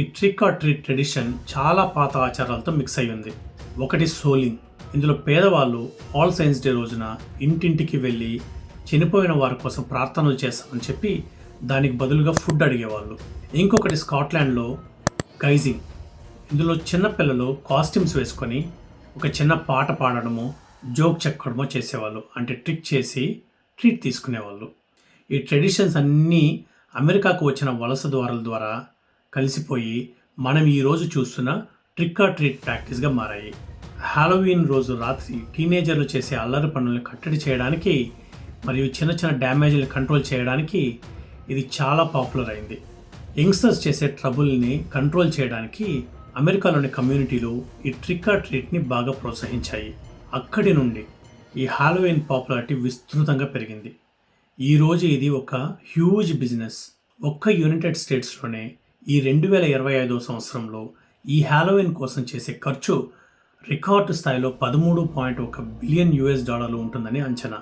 ఈ trick are treat tradition చాలా పాత ఆచారాలతో మిక్స్ అయి ఉంది. ఒకటి సోలింగ్. ఇందులో పేదవాళ్ళు ఆల్ సైన్స్ డే రోజున ఇంటింటికి వెళ్ళి చనిపోయిన వారి కోసం ప్రార్థనలు చేస్తామని చెప్పి దానికి బదులుగా ఫుడ్ అడిగేవాళ్ళు. ఇంకొకటి స్కాట్లాండ్లో గైజింగ్. ఇందులో చిన్న పిల్లలు కాస్ట్యూమ్స్ వేసుకొని ఒక చిన్న పాట పాడడము జోక్ చెక్కడమో చేసేవాళ్ళు. అంటే ట్రిక్ చేసి ట్రీట్ తీసుకునేవాళ్ళు. ఈ ట్రెడిషన్స్ అన్నీ అమెరికాకు వచ్చిన వలస ద్వారాల ద్వారా కలిసిపోయి మనం ఈరోజు చూస్తున్న ట్రిక్ ఆర్ ట్రీట్ ప్రాక్టీస్గా మారాయి. హాలోవీన్ రోజు రాత్రి టీనేజర్లు చేసే అల్లరి పనులను కట్టడి చేయడానికి మరియు చిన్న చిన్న డ్యామేజ్ని కంట్రోల్ చేయడానికి ఇది చాలా పాపులర్ అయింది. యంగ్స్టర్స్ చేసే ట్రబుల్ని కంట్రోల్ చేయడానికి అమెరికాలోని కమ్యూనిటీలు ఈ ట్రిక్ ఆర్ ట్రీట్ని బాగా ప్రోత్సహించాయి. అక్కడి నుండి ఈ హాలోవీన్ పాపులారిటీ విస్తృతంగా పెరిగింది. ఈరోజు ఇది ఒక హ్యూజ్ బిజినెస్ ఒక్క యునైటెడ్ స్టేట్స్లోనే ఈ రెండు వేల ఇరవై ఐదో సంవత్సరంలో ఈ హ్యాలోవిన్ కోసం చేసే ఖర్చు రికార్డు స్థాయిలో పదమూడు పాయింట్ ఒక బిలియన్ యుఎస్ డాలర్లు ఉంటుందని అంచనా.